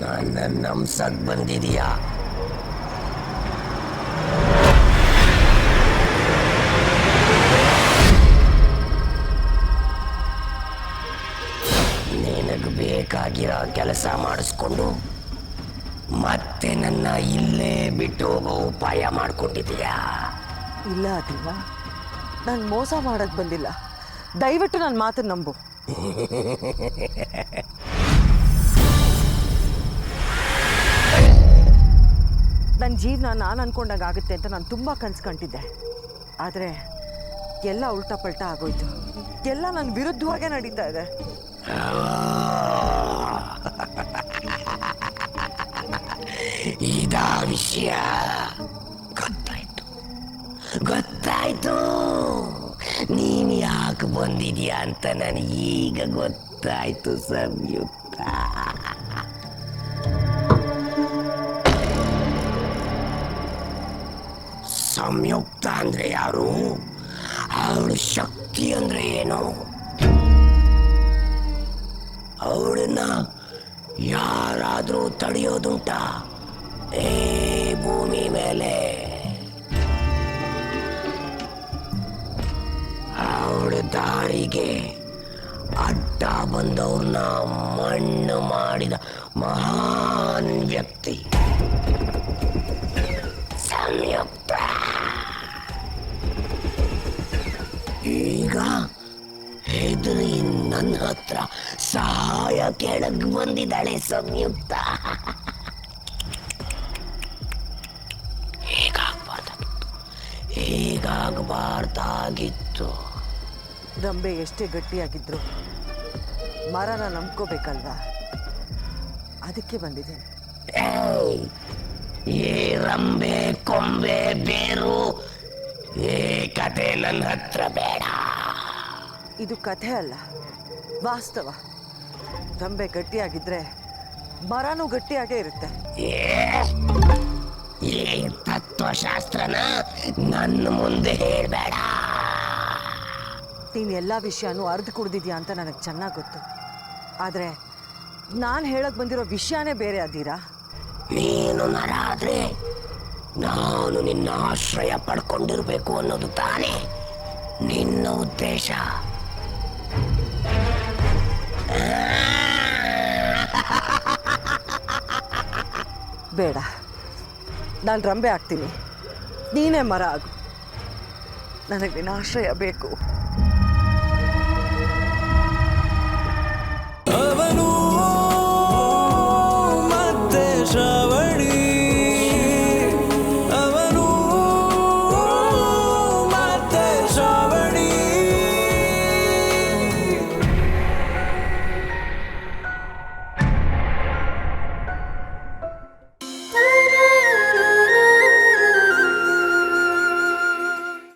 ನನ್ನ ನಮ್ಸಕ್ ಬಂದಿದೀಯಾ? ನಿನಗೆ ಬೇಕಾಗಿರೋ ಕೆಲಸ ಮಾಡಿಸ್ಕೊಂಡು ಮತ್ತೆ ನನ್ನ ಇಲ್ಲೇ ಬಿಟ್ಟು ಹೋಗೋ ಉಪಾಯ ಮಾಡ್ಕೊಂಡಿದೀಯಾ ಇಲ್ಲ ಅದಿಲ್ಲ ನಾನು ಮೋಸ ಮಾಡಕ್ ಬಂದಿಲ್ಲ. ದಯವಿಟ್ಟು ನನ್ನ ಮಾತನ್ನ ನಂಬು. ನನ್ನ ಜೀವನ ನಾನು ಅನ್ಕೊಂಡಾಗ ಆಗುತ್ತೆ ಅಂತ ನಾನು ತುಂಬ ಕನ್ಸ್ಕೊಂಡಿದ್ದೆ ಆದರೆ ಎಲ್ಲ ಉಲ್ಟಾ ಪಲ್ಟಾ ಆಗೋಯ್ತು. ಎಲ್ಲ ನನ್ನ ವಿರುದ್ಧವಾಗೇ ನಡೀತಾ ಇದೆ. ಇದಾ ವಿಷಯ ಗೊತ್ತಾಯ್ತು. ಗೊತ್ತಾಯ್ತು. ನೀನು ಯಾಕೆ ಬಂದಿದ್ಯಾ ಅಂತ ನನಗೆ ಈಗ ಗೊತ್ತಾಯ್ತು ಸಂಯುಕ್ತ. ಸಂಯುಕ್ತ ಅಂದ್ರೆ ಯಾರು? ಅವಳು ಶಕ್ತಿ ಅಂದ್ರೆ ಏನು? ಅವಳನ್ನ ಯಾರಾದ್ರೂ ತಡೆಯೋದುಂಟಾ? ಏ ಭೂಮಿ ಮೇಲೆ. ಅವಳ ದಾರಿಗೆ ಅಡ್ಡ ಬಂದವ್ರನ್ನ ಮಣ್ಣು ಮಾಡಿದ ಮಹಾನ್ ವ್ಯಕ್ತಿ. ಸಂಯುಕ್ತ. ಈಗ ಹೆದರಿ ನನ್ನ ಹತ್ರ ಸಹಾಯ ಕೆಳಗೆ ಬಂದಿದ್ದಾಳೆ ಸಂಯುಕ್ತ. ಹೀಗಾಗಬಾರ್ದಾಗಿತ್ತು ದಂಬೆ ಎಷ್ಟೇ ಗಟ್ಟಿಯಾಗಿದ್ರು ಮರನ ನಂಬ್ಕೋಬೇಕಲ್ವಾ? ಅದಕ್ಕೆ ಬಂದಿದ್ದೀನಿ ಏ ಈ ರಂಬೆ ಕೊಂಬೆ ಬೇರು ಏ ಕತೆ ನನ್ನ ಹತ್ರ ಬೇಡ. ಇದು ಕಥೆ ಅಲ್ಲ ವಾಸ್ತವ. ದಂಬೆ ಗಟ್ಟಿಯಾಗಿದ್ರೆ ಮರನೂ ಗಟ್ಟಿಯಾಗೇ ಇರುತ್ತೆ. ಏ, ಈ ತತ್ವಶಾಸ್ತ್ರನ ನನ್ನ ಮುಂದೆ ಹೇಳ್ಬೇಡ. ನೀನು ಎಲ್ಲ ವಿಷಯನೂ ಅರ್ಧ ಕುಡ್ದಿದ್ಯಾ ಅಂತ ನನಗೆ ಚೆನ್ನಾಗಿ ಗೊತ್ತು. ಆದರೆ ನಾನು ಹೇಳಕ್ ಬಂದಿರೋ ವಿಷಯನೇ ಬೇರೆ ಅದ್ದೀರಾ ನೀನು ನರ ಆದ್ರೆ ನಾನು ನಿನ್ನ ಆಶ್ರಯ ಪಡ್ಕೊಂಡಿರ್ಬೇಕು ಅನ್ನೋದು ತಾನೇ ನಿನ್ನ ಉದ್ದೇಶ. ಬೇಡ. ನಾನು ರಂಬೆ ಆಗ್ತೀನಿ ನೀನೇ ಮರ ಆಗು. ನನಗೆ ನಿನ್ನ ಆಶ್ರಯ ಬೇಕು.